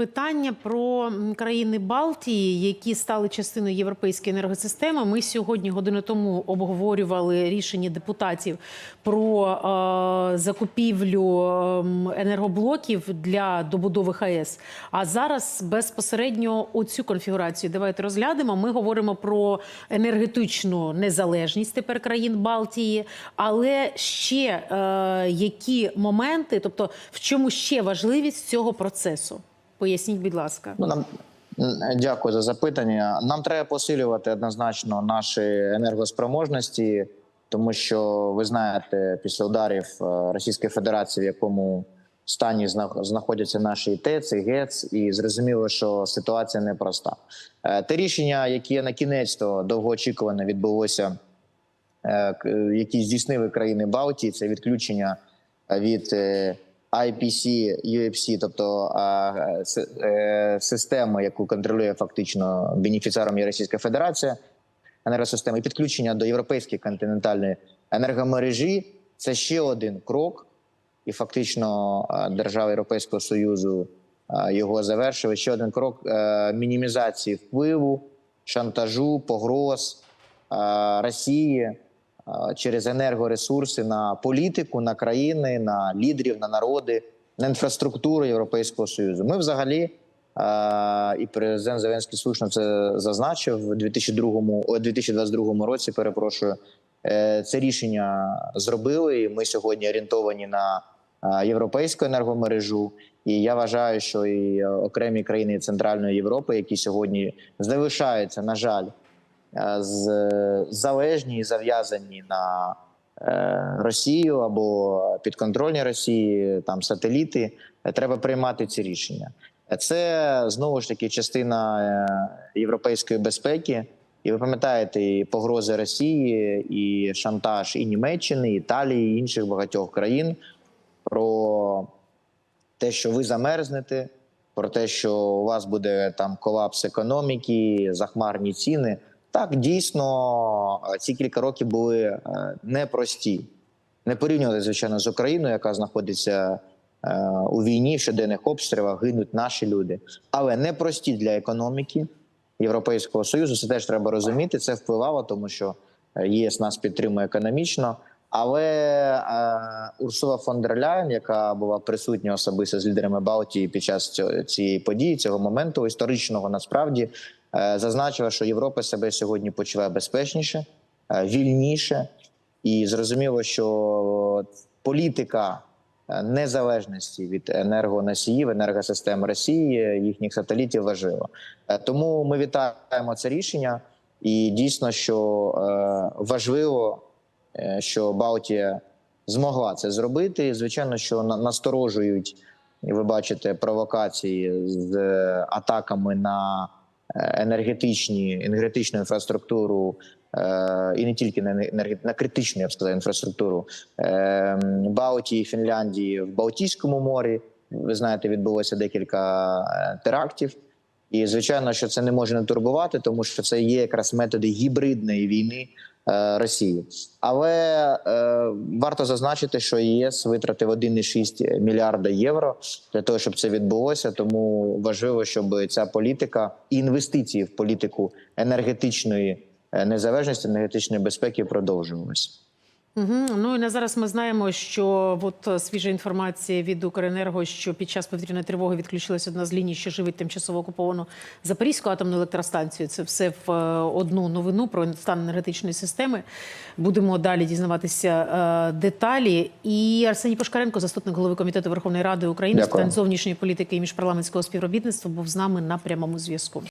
Питання про країни Балтії, які стали частиною європейської енергосистеми. Ми сьогодні годину тому обговорювали рішення депутатів про е, закупівлю ем, енергоблоків для добудови ХАЕС. А зараз безпосередньо оцю конфігурацію давайте розглянемо. Ми говоримо про енергетичну незалежність тепер країн Балтії, але ще е, які моменти, тобто в чому ще важливість цього процесу? Поясніть, будь ласка. Ну, нам дякую за запитання. Нам треба посилювати однозначно наші енергоспроможності, тому що ви знаєте, після ударів е, Російської Федерації, в якому стані знах- знаходяться наші ТЕЦ, і ГЕЦ, і зрозуміло, що ситуація непроста. Е, Те рішення, яке на кінець то довгоочікувано відбулося, е, які здійснили країни Балтії, це відключення від IPC, UFC, тобто е, с- системи, яку контролює фактично бенефіціаром є Російська Федерація, енергосистеми, і підключення до європейської континентальної енергомережі. Це ще один крок, і фактично держави Європейського Союзу його завершили. Ще один крок е, мінімізації впливу, шантажу, погроз Росії через енергоресурси на політику, на країни, на лідерів, на народи, на інфраструктуру Європейського Союзу. Ми взагалі. е, І президент Зеленський слушно це зазначив у 2002, 2022 році. Перепрошую, Е, це рішення зробили. і Ми сьогодні орієнтовані на е, європейську енергомережу. І я вважаю, що і е, окремі країни Центральної Європи, які сьогодні залишаються, на жаль, е, залежні і зав'язані на е, Росію або підконтрольні Росії, там сателіти, е, треба приймати ці рішення. Е, Це знову ж таки частина е, європейської безпеки. І ви пам'ятаєте і погрози Росії, і шантаж і Німеччини, і Італії, і інших багатьох країн про те, що ви замерзнете, про те, що у вас буде там колапс економіки, захмарні ціни. Так, дійсно, е, ці кілька років були е, непрості. Не порівнювати, звичайно, з Україною, яка знаходиться е, у війні, в щоденних обстрілах, гинуть наші люди, але непрості для економіки. Європейського союзу. Це теж треба розуміти. Це впливало, тому що ЄС нас підтримує економічно. Але Урсула фон дер Ляєн, яка була присутня особисто з лідерами Балтії під час цього, цієї події, цього моменту історичного, насправді зазначила, що Європа себе сьогодні почуває безпечніше, е, вільніше, і зрозуміло, що політика е, незалежності від енергоносіїв, енергосистем Росії, їхніх сателітів важлива. Е, Тому ми вітаємо це рішення, і дійсно, що е, важливо, е, що Балтія змогла це зробити. Звичайно, що на- насторожують, ви бачите провокації з е, атаками на е, енергетичні енергетичну інфраструктуру. е, І не тільки на на критичну, я б сказав, інфраструктуру е, Балтії, Фінляндії в Балтійському морі. Ви знаєте, відбулося декілька е, терактів. І звичайно, що це не може не турбувати, тому що це є якраз методи гібридної війни е, Росії. Але е, варто зазначити, що ЄС витратив 1,6 мільярда євро для того, щоб це відбулося. Тому важливо, щоб ця політика і інвестиції в політику енергетичної е, незалежності, енергетичної безпеки продовжувалися. Угу. Ну і на зараз ми знаємо, що от е, свіжа інформація від Укренерго, що під час повітряної тривоги відключилась одна з ліній, що живить тимчасово окуповану Запорізьку атомну електростанцію. Це все в е, одну новину про стан енергетичної системи. Будемо далі дізнаватися е, деталі. І Арсеній Пошкаренко, заступник голови комітету Верховної Ради України з питань зовнішньої політики і міжпарламентського співробітництва, був з нами на прямому зв'язку.